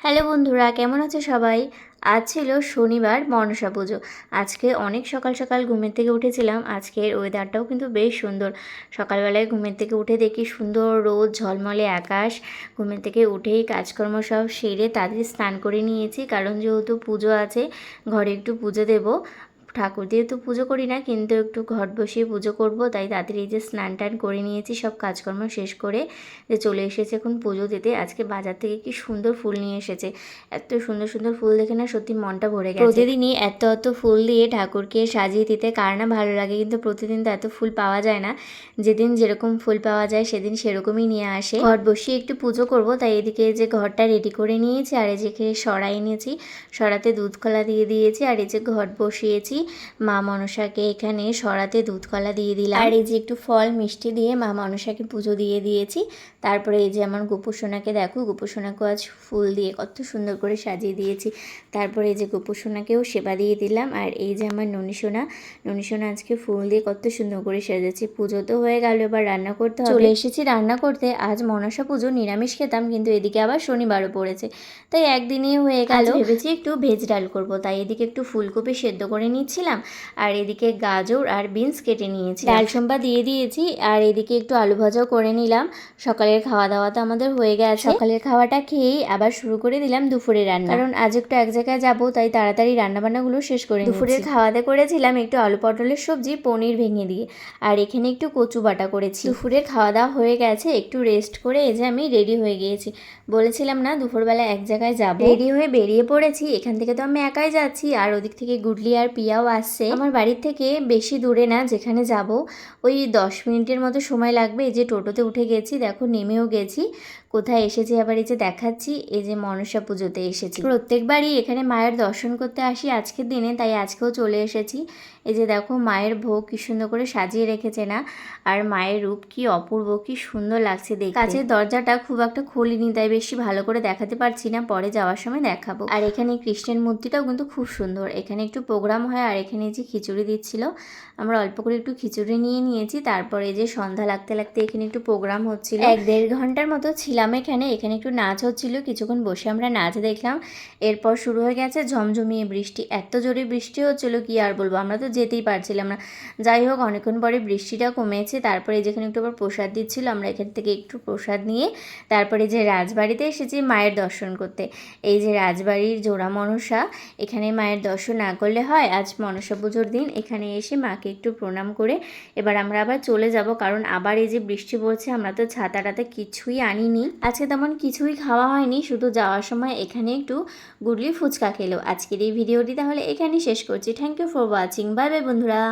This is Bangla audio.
হ্যালো বন্ধুরা, কেমন আছে সবাই? আজ ছিল শনিবার, মনসা পুজো। আজকে অনেক সকাল সকাল ঘুমের থেকে উঠেছিলাম। আজকের ওয়েদারটাও কিন্তু বেশ সুন্দর। সকালবেলায় ঘুমের থেকে উঠে দেখি সুন্দর রোদ, ঝলমলে আকাশ। ঘুমের থেকে উঠেই কাজকর্ম সব সেরে তাদের স্নান করে নিয়েছি। কারণ যেহেতু পুজো আছে, ঘরে একটু পুজো দেবো। ঠাকুর দিয়ে তো পুজো করি না, কিন্তু একটু ঘট বসিয়ে পুজো করব, তাই তাড়াতাড়ি এই যে স্নান টান করে নিয়েছি, সব কাজকর্ম শেষ করে যে চলে এসেছে এখন পুজো দিতে। আজকে বাজার থেকে কি সুন্দর ফুল নিয়ে এসেছে। এত সুন্দর সুন্দর ফুল দেখে না সত্যি মনটা ভরে গেছে। প্রতিদিনই এত এত ফুল দিয়ে ঠাকুরকে সাজিয়ে দিতে, কার না ভালো লাগে, কিন্তু প্রতিদিন তো এত ফুল পাওয়া যায় না। যেদিন যেরকম ফুল পাওয়া যায়, সেদিন সেরকমই নিয়ে আসে। ঘট বসিয়ে একটু পুজো করব, তাই এদিকে যে ঘরটা রেডি করে নিয়েছি, আর এদিকে সরাই নিয়েছি সরাতে দুধ কলা দিয়ে দিয়েছি, আর এই যে ঘট বসিয়েছি। মা মনসাকে এখানে সরাতে দুধ কলা দিয়ে দিলাম। আর এই যে একটু ফল মিষ্টি দিয়ে মা মনসাকে পুজো দিয়ে দিয়েছি। তারপরে এই যে আমার গোপুসোনাকে দেখো গোপুসোনাকেও আজ ফুল দিয়ে কত সুন্দর করে সাজিয়ে দিয়েছি। তারপরে এই যে গোপুসোনাকেও সেবা দিয়ে দিলাম। আর এই যে আমার ননিসোনা ননীসোনা আজকে ফুল দিয়ে কত সুন্দর করে সাজাচ্ছি পুজো তো হয়ে গেল এবার রান্না করতে হবে। চলে এসেছি রান্না করতে। আজ মনসা পুজো নিরামিষ খেতাম কিন্তু এদিকে আবার শনিবারও পড়েছে। তাই একদিনই হয়ে গেল। ভেবেছি একটু ভেজ ডাল করব তাই এদিকে একটু ফুলকপি সেদ্ধ করে নিচ্ছিলাম আর এদিকে গাজর আর বিনস কেটে নিয়েছি। ডাল সম্বা দিয়ে দিয়েছি আর এদিকে একটু আলু ভাজাও করে নিলাম। সকালের খাওয়া দাওয়া তো আমাদের হয়ে গেছে। সকালের খাওয়াটা খেয়েই আবার শুরু করে দিলাম দুপুরে রান্না। কারণ আজ একটু এক জায়গায় যাব তাই তাড়াতাড়ি রান্নাবান্নাগুলো শেষ করে দুপুরের খাওয়াতে করেছিলাম একটু আলু পটলের সবজি পনির ভেঙে দিয়ে। আর এখানে একটু কচু বাটা করেছি। দুপুরের খাওয়া দাওয়া হয়ে গেছে একটু রেস্ট করে এই যে আমি রেডি হয়ে গিয়েছি। বলেছিলাম না দুপুরবেলা এক জায়গায় যাব। রেডি হয়ে বেরিয়ে পড়েছি এখান থেকে তো আমি একাই যাচ্ছি। আর ওদিক থেকে গুডলি আর পিয়াও আসছে আমার বাড়ির থেকে বেশি দূরে না, যেখানে যাব। ওই দশ মিনিটের মতো সময় লাগবে। এই যে টোটোতে উঠে গেছি, দেখো নেমেও গেছি। কোথায় এসেছি আবার এই যে দেখাচ্ছি, এই যে মনসা পুজোতে এসেছি। প্রত্যেকবারই এখানে মায়ের দর্শন করতে আসি আজকের দিনে, তাই আজকেও চলে এসেছি। এই যে দেখো, মায়ের ভোগ কি সুন্দর করে সাজিয়ে রেখেছে না? আর মায়ের রূপ কি অপূর্ব, কি সুন্দর লাগছে দেখতে। কাছের দরজাটা খুব একটা খুলিনি, তাই বেশি ভালো করে দেখাতে পারছি না, পরে যাওয়ার সময় দেখাবো। আর এখানে কৃষ্ণের মূর্তিটাও কিন্তু খুব সুন্দর। এখানে একটু প্রোগ্রাম হয়, আর এখানে যে খিচুড়ি দিচ্ছিল। আমরা অল্প করে একটু খিচুড়ি নিয়ে নিয়েছি, তারপরে যে সন্ধ্যা লাগতে লাগতে এখানে একটু প্রোগ্রাম হচ্ছিল। এক দেড় ঘণ্টার মতো ছিলাম এখানে এখানে একটু নাচ হচ্ছিল, কিছুক্ষণ বসে আমরা নাচ দেখলাম। এরপর শুরু হয়ে গেছে ঝমঝমিয়ে বৃষ্টি, এত জোরে বৃষ্টি হচ্ছিল, কি আর বলব? আমরা তো যেতেই পারছিলাম না। যাই হোক, অনেকক্ষণ পরে বৃষ্টিটা কমেছে, তারপরে যেখানে একটু আবার প্রসাদ দিচ্ছিল, আমরা এখান থেকে একটু প্রসাদ নিয়ে তারপরে যে রাজবাড়িতে এসেছি মায়ের দর্শন করতে। এই যে রাজবাড়ির জোড়া মনসা, এখানে মায়ের দর্শন না করলে হয়, আজ মনসা পুজোর দিন, এখানে এসে মাকে একটু প্রণাম করে এবার আমরা আবার চলে যাব, কারণ আবার এই যে বৃষ্টি পড়ছে, আমরা তো ছাতাটাতে কিছুই আনিনি। আজকে তেমন কিছুই খাওয়া হয়নি, শুধু যাওয়ার সময় এখানে একটু গুডলি ফুচকা খেলো। আজকের এই ভিডিওটি তাহলে এখানেই শেষ করছি। Thank you for watching bye bye বন্ধুরা।